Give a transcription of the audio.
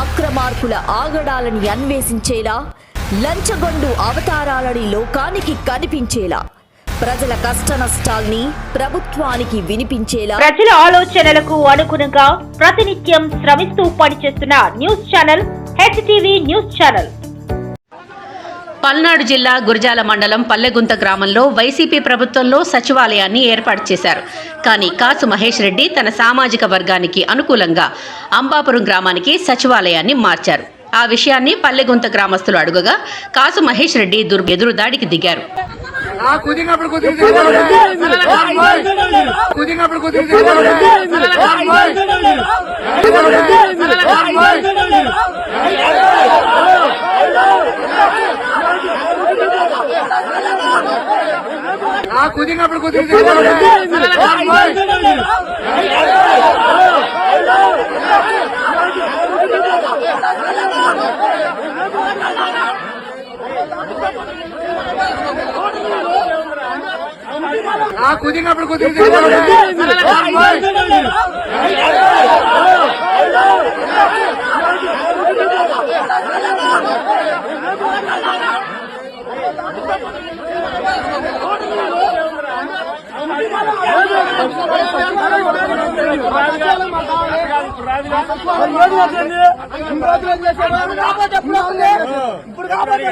అక్రమార్కుల ఆగడాలని అన్వేషించేలా లంచగొండు అవతారాలని లోకానికి కనిపించేలా ప్రజల కష్ట నష్టాల్ని ప్రభుత్వానికి వినిపించేలా. ప్రజల ఆలోచనలకు అనుగుణంగా ప్రతినిత్యం శ్రమిస్తూ పనిచేస్తున్న news channel HTV news channel. Palnadu జిల్లా గురజాల మండలం పల్లెగుంత గ్రామంలో వైసీపీ ప్రభుత్వంలో సచివాలయాన్ని ఏర్పాటు చేశారు. కానీ కాసు మహేష్ రెడ్డి తన సామాజిక వర్గానికి అనుకూలంగా అంబాపురం గ్రామానికి సచివాలయాన్ని మార్చారు. ఆ విషయాన్ని పల్లెగుంత గ్రామస్తులు అడుగగా కాసు మహేష్ రెడ్డి దుర్ దాడికి దిగారు. కుదిరినప్పుడు కుదిరినప్పుడు కుదిరి ఆ కుదిరినప్పుడు కుదిరి ఆ కుదిరినప్పుడు కుదిరి ఇప్పుడు కాబట్టి